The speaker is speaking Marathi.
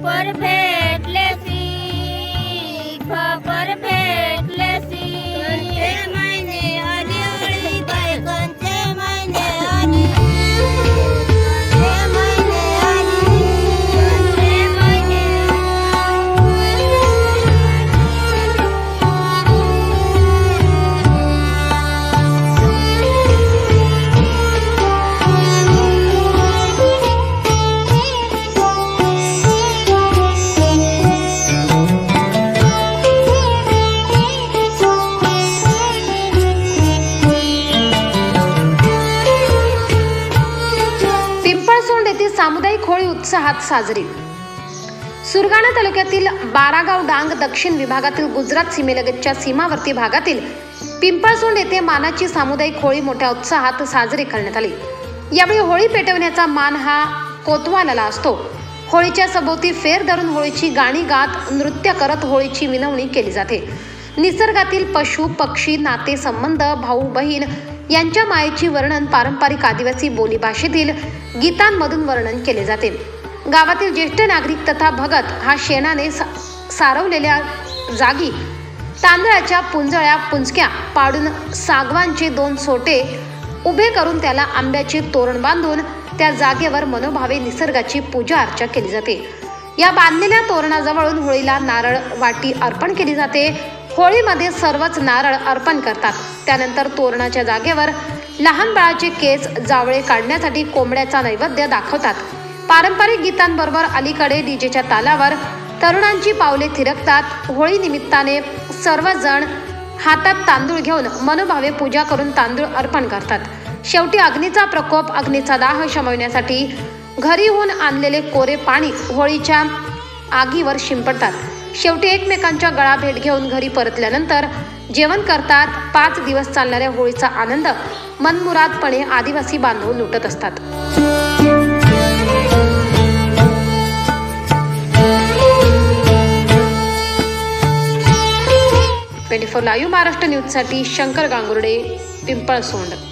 What a pain. सामुदायिक होळी उत्साहात साजरी. सुरगाणा तालुक्यातील बारागाव डांग दक्षिण विभागातील गुजरात सीमेलगतच्या सीमावर्ती भागातील पिंपळसोंड येथे मानाची सामुदायिक होळी मोठ्या उत्साहात साजरी करण्यात आली. यावेळी होळी पेटवण्याचा मान हा कोतवालाला असतो. होळीच्या सभोवती फेर धरून होळीची गाणी गात नृत्य करत होळीची विनवणी केली जाते. निसर्गातील पशु पक्षी नाते संबंध भाऊ बहीण यांच्या मायेची वर्णन पारंपरिक आदिवासी बोलीभाषेतील गीतांमधून वर्णन केले जाते. गावातील ज्येष्ठ नागरिक तथा भगत हा शेणाने सा- सारवलेल्या जागी तांदळाच्या पुंजळ्या पुंजक्या पाडून सागवांचे दोन सोटे उभे करून त्याला आंब्याचे तोरण बांधून त्या जागेवर मनोभावे निसर्गाची पूजा अर्चा केली जाते. या बांधलेल्या तोरणाजवळून होळीला नारळ वाटी अर्पण केली जाते. होळीमध्ये सर्वच नारळ अर्पण करतात. त्यानंतर तोरणाच्या जागेवर लहान बाळाचे केस जावळे काढण्यासाठी कोंबड्याचा नैवेद्य दाखवतात. पारंपरिक गीतांबरोबर अलीकडे डीजेच्या तालावर तरुणांची पावले थिरकतात. होळी निमित्ताने सर्वजण हातात तांदूळ घेऊन मनोभावे पूजा करून तांदूळ अर्पण करतात. शेवटी अग्नीचा प्रकोप अग्नीचा दाह शमवण्यासाठी घरीहून आणलेले कोरे पाणी होळीच्या आगीवर शिंपडतात. शेवटी एकमेकांच्या गळा भेट घेऊन घरी परतल्यानंतर जेवण करतात पाच दिवस चालणाऱ्या होळीचा आनंद मनमुरादपणे आदिवासी बांधव लुटत असतात. ट्वेंटी फोर लाईव्ह महाराष्ट्र न्यूजसाठी शंकर गांगुर्डे पिंपळसोंड.